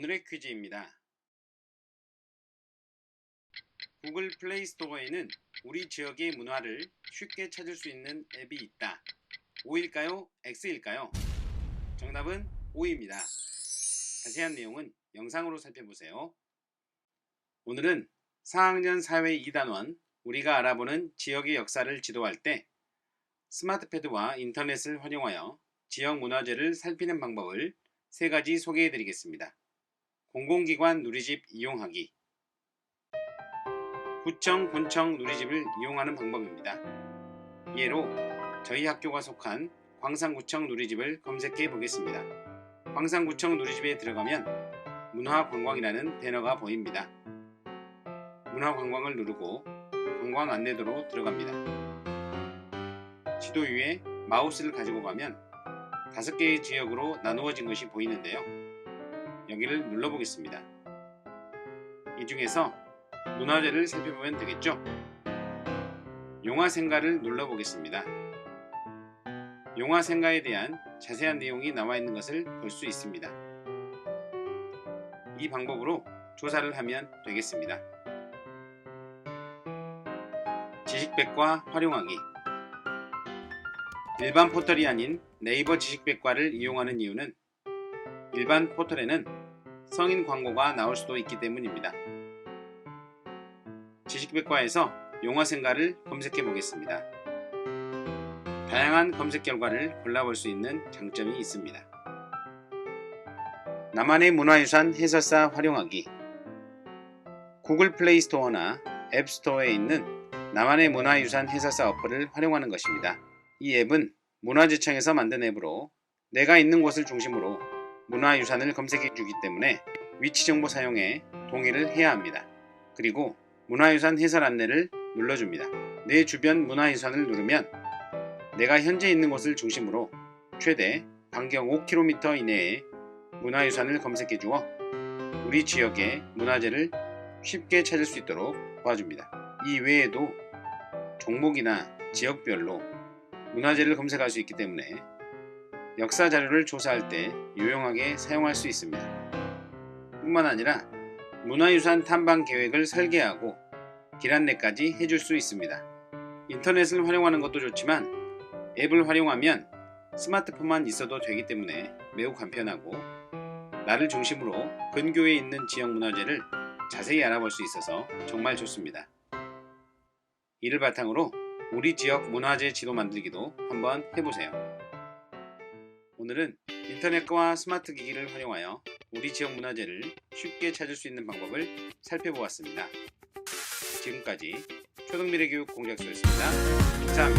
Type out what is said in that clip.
오늘의 퀴즈입니다. 구글 플레이 스토어에는 우리 지역의 문화를 쉽게 찾을 수 있는 앱이 있다. O일까요? X일까요? 정답은 O입니다. 자세한 내용은 영상으로 살펴보세요. 오늘은 4학년 사회 2단원 우리가 알아보는 지역의 역사를 지도할 때 스마트패드와 인터넷을 활용하여 지역 문화재를 살피는 방법을 세 가지 소개해 드리겠습니다. 공공기관 누리집 이용하기 구청, 군청 누리집을 이용하는 방법입니다. 예로 저희 학교가 속한 광산구청 누리집을 검색해 보겠습니다. 광산구청 누리집에 들어가면 문화관광이라는 배너가 보입니다. 문화관광을 누르고 관광 안내도로 들어갑니다. 지도 위에 마우스를 가지고 가면 다섯 개의 지역으로 나누어진 것이 보이는데요. 여기를 눌러보겠습니다. 이 중에서 문화재를 살펴보면 되겠죠? 용화생가를 눌러보겠습니다. 용화생가에 대한 자세한 내용이 나와 있는 것을 볼 수 있습니다. 이 방법으로 조사를 하면 되겠습니다. 지식백과 활용하기 일반 포털이 아닌 네이버 지식백과를 이용하는 이유는 일반 포털에는 성인 광고가 나올 수도 있기 때문입니다. 지식백과에서 용어 생가를 검색해 보겠습니다. 다양한 검색 결과를 골라볼 수 있는 장점이 있습니다. 나만의 문화유산 해설사 활용하기 구글 플레이 스토어나 앱 스토어에 있는 나만의 문화유산 해설사 어플을 활용하는 것입니다. 이 앱은 문화재청에서 만든 앱으로 내가 있는 곳을 중심으로 문화유산을 검색해 주기 때문에 위치 정보 사용에 동의를 해야 합니다. 그리고 문화유산 해설 안내를 눌러줍니다. 내 주변 문화유산을 누르면 내가 현재 있는 곳을 중심으로 최대 반경 5km 이내에 문화유산을 검색해 주어 우리 지역의 문화재를 쉽게 찾을 수 있도록 도와줍니다. 이 외에도 종목이나 지역별로 문화재를 검색할 수 있기 때문에 역사 자료를 조사할 때 유용하게 사용할 수 있습니다. 뿐만 아니라 문화유산 탐방 계획을 설계하고 길 안내까지 해줄 수 있습니다. 인터넷을 활용하는 것도 좋지만 앱을 활용하면 스마트폰만 있어도 되기 때문에 매우 간편하고 나를 중심으로 근교에 있는 지역 문화재를 자세히 알아볼 수 있어서 정말 좋습니다. 이를 바탕으로 우리 지역 문화재 지도 만들기도 한번 해보세요. 오늘은 인터넷과 스마트 기기를 활용하여 우리 지역 문화재를 쉽게 찾을 수 있는 방법을 살펴보았습니다. 지금까지 초등미래교육 공작소였습니다. 감사합니다.